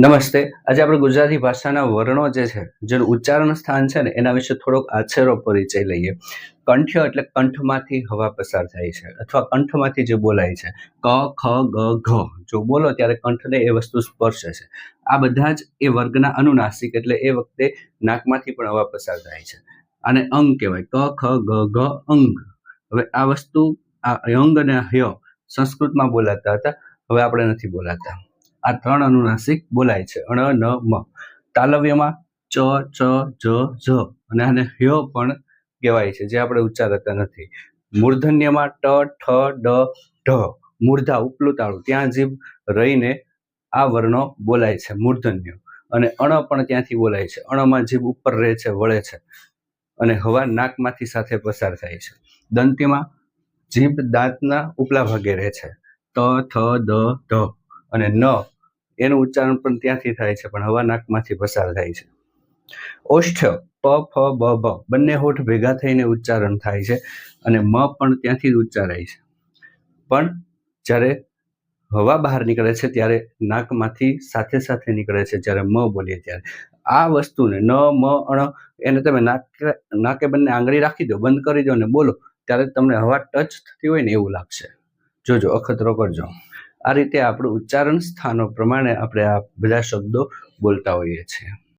નમસ્તે. આજે આપણે ગુજરાતી ભાષાના વર્ણો જે છે, જેનું ઉચ્ચારણ સ્થાન છે ને, એના વિશે થોડોક આછેરો પરિચય લઈએ. કંઠ્ય એટલે કંઠમાંથી હવા પસાર થાય છે, અથવા કંઠમાંથી જે બોલાય છે. ક, ખ, ગ, ઘ. જો બોલો ત્યારે કંઠને એ વસ્તુ સ્પર્શે છે. આ બધા જ એ વર્ગના અનુનાસિક એટલે એ વખતે નાકમાંથી પણ હવા પસાર થાય છે. આને અંગ કહેવાય. ક, ખ, ગ, ઘ, અંગ. હવે આ વસ્તુ, આ અંગ અને હ્ય સંસ્કૃતમાં બોલાતા હતા. હવે આપણે નથી બોલાતા. આ ત્રણ અનુનાસિક બોલાય છે. અણ, ન, મ. તાલવ્યમાં ચ ચ, જ જ અને આને હ્ય પણ કહેવાય છે, જે આપણે ઉચ્ચારતા નથી. મૂર્ધન્યમાં ટ, ઠ, ડ, ઢ. મૂર્ધા ઉપલું તાળું ત્યાં જીભ રહીને આ વર્ણો બોલાય છે, મૂર્ધન્ય. અને અણ પણ ત્યાંથી બોલાય છે. અણમાં જીભ ઉપર રહે છે, વળે છે અને હવા નાકમાંથી સાથે પસાર થાય છે. દંતીમાં જીભ દાંતના ઉપલા ભાગે રહે છે. ત, થ, દ, ઢ. અને ન, એનું ઉચ્ચારણ પણ ત્યાંથી થાય છે, પણ હવા નાકમાંથી પસાર થાય છે. ઓષ્ઠ, પ, ફ, બ ભ બંને હોઠ ભેગા થઈને ઉચ્ચારણ થાય છે અને મ પણ ત્યાંથી જ ઉચ્ચારાય છે. પણ જ્યારે હવા બહાર નીકળે છે, ત્યારે નાકમાંથી સાથે સાથે નીકળે છે, જ્યારે મ બોલીએ ત્યારે. આ વસ્તુને ન, મ, અણ, એને તમે નાકે નાકે બંને આંગળી રાખી દો, બંધ કરી દો અને બોલો, ત્યારે તમને હવા ટચ થતી હોય ને એવું લાગશે. જોજો, અખતરો કરજો. આ રીતે આપણું ઉચ્ચારણ સ્થાનો પ્રમાણે આપણે આ બધા શબ્દો બોલતા હોઈએ છીએ.